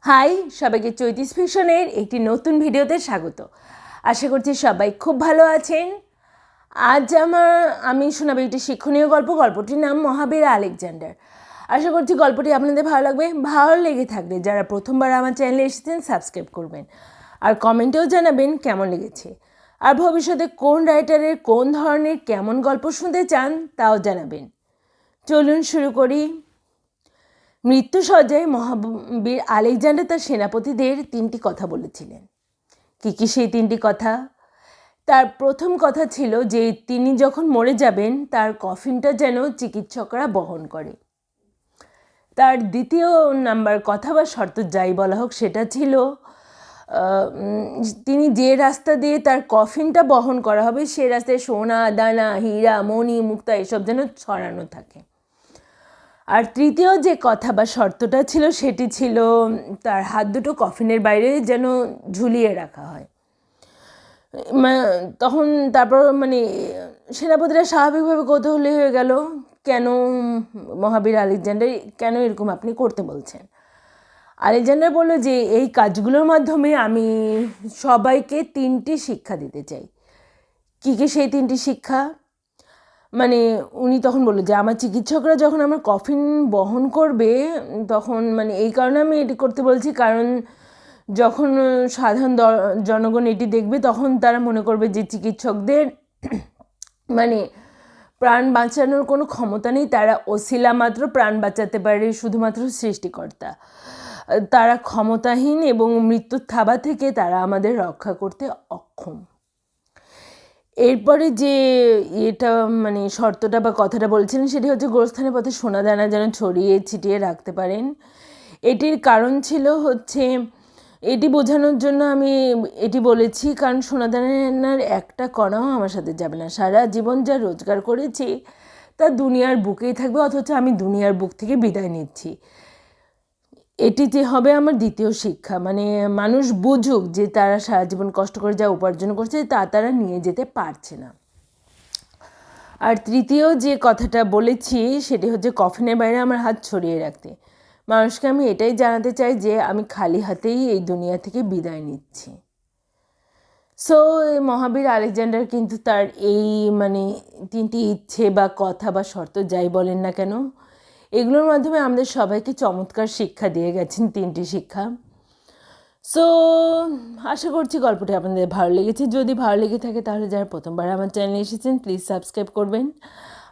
High, সবাইকে চৈতিস ফিকশনের একটি নতুন ভিডিওতে স্বাগত। আশা করছি সবাই খুব ভালো আছেন। আজ আমার, আমি শোনাবো একটি শিক্ষণীয় গল্প। গল্পটির নাম মহাবীর আলেকজান্ডার। আশা করছি গল্পটি আপনাদের ভালো লাগবে, ভালো লেগে থাকলে যারা প্রথমবার আমার চ্যানেলে এসেছেন, সাবস্ক্রাইব করবেন। আর কমেন্টেও জানাবেন কেমন লেগেছে। আর ভবিষ্যতে কোন রাইটারের, কোন ধরনের কেমন গল্প শুনতে চান, তাও জানাবেন। চলুন শুরু করি। মৃত্যুসজ্জায় মহাবীর আলেকজান্ডার তার সেনাপতিদের তিনটি কথা বলেছিলেন। কী কী সেই তিনটি কথা? তার প্রথম কথা ছিল যে তিনি যখন মরে যাবেন, তার কফিনটা যেন চিকিৎসকরা বহন করে। তার দ্বিতীয় নাম্বার কথা বা শর্ত যাই বলা হোক, সেটা ছিল তিনি যে রাস্তা দিয়ে তার কফিনটা বহন করা হবে, সে রাস্তায় সোনা, দানা, হীরা, মণি, মুক্তা, এসব যেন ছড়ানো থাকে। আর তৃতীয় যে কথা বা শর্তটা ছিল, সেটি ছিল তার হাত দুটো কফিনের বাইরে যেন ঝুলিয়ে রাখা হয়। তখন তারপর মানে সেনাপতিরা স্বাভাবিকভাবে কৌতূহলী হয়ে গেল, কেন মহাবীর আলেকজান্ডার, কেন এরকম আপনি করতে বলছেন? আলেকজান্ডার বলল যে, এই কাজগুলোর মাধ্যমে আমি সবাইকে তিনটি শিক্ষা দিতে চাই। কী কী সেই তিনটি শিক্ষা? মানে উনি তখন বলল যে, আমার চিকিৎসকরা যখন আমার কফিন বহন করবে, তখন মানে এই কারণে আমি এটি করতে বলছি। কারণ যখন সাধারণ জনগণ এটি দেখবে, তখন তারা মনে করবে যে, চিকিৎসকদের মানে প্রাণ বাঁচানোর কোনো ক্ষমতা নেই। তারা ওসিলা মাত্র প্রাণ বাঁচাতে পারে, শুধুমাত্র সৃষ্টিকর্তা। তারা ক্ষমতাহীন এবং মৃত্যুর থাবা থেকে তারা আমাদের রক্ষা করতে অক্ষম। এরপরে যে এটা মানে শর্তটা বা কথাটা বলছিলেন, সেটি হচ্ছে গোরস্থানের পথে সোনা দানা যেন ছড়িয়ে ছিটিয়ে রাখতে পারেন। এটির কারণ ছিল হচ্ছে, এটি বোঝানোর জন্য আমি এটি বলেছি, কারণ সোনা দানার একটা কণাও আমার সাথে যাবে না। সারা জীবন যা রোজগার করেছি, তা দুনিয়ার বুকেই থাকবে, অথচ আমি দুনিয়ার বুক থেকে বিদায় নিচ্ছি। এটি যে হবে আমার দ্বিতীয় শিক্ষা। মানে মানুষ বুঝুক যে তারা সারা জীবন কষ্ট করে যা উপার্জন করছে, তা তারা নিয়ে যেতে পারছে না। আর তৃতীয় যে কথাটা বলেছি, সেটি হচ্ছে কফিনের বাইরে আমার হাত ছড়িয়ে রাখতে। মানুষকে আমি এটাই জানাতে চাই যে, আমি খালি হাতেই এই দুনিয়া থেকে বিদায় নিচ্ছি। সো মহাবীর আলেকজান্ডার কিন্তু তার এই মানে তিনটি ইচ্ছে বা কথা বা শর্ত যাই বলেন না কেন এগুলোর মাধ্যমে আমাদের সবাইকে চমৎকার শিক্ষা দিয়ে গেছেন, তিনটি শিক্ষা। সো আশা করছি গল্পটি আপনাদের ভালো লেগেছে। যদি ভালো লেগে থাকে তাহলে যারা প্রথমবার আমার চ্যানেলে এসেছেন প্লিজ সাবস্ক্রাইব করবেন।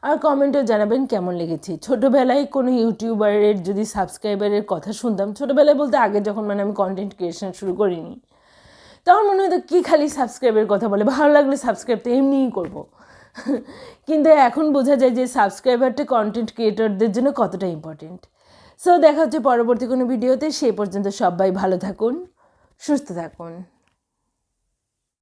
আর কমেন্টও জানাবেন কেমন লেগেছে। ছোটোবেলায় কোনো ইউটিউবারের যদি সাবস্ক্রাইবারের কথা শুনতাম, ছোটোবেলায় বলতে আগে যখন মানে আমি কন্টেন্ট ক্রিয়েশন শুরু করিনি, তখন মনে হতো কী খালি সাবস্ক্রাইবের কথা বলে, ভালো লাগলে সাবস্ক্রাইব তো এমনিই করব। কিন্তু এখন বোঝা যায় যে সাবস্ক্রাইবারটা কন্টেন্ট ক্রিয়েটরদের জন্য কতটা ইম্পর্টেন্ট সো দেখা হচ্ছে পরবর্তী কোনো ভিডিওতে সেই পর্যন্ত সবাই ভালো থাকুন, সুস্থ থাকুন।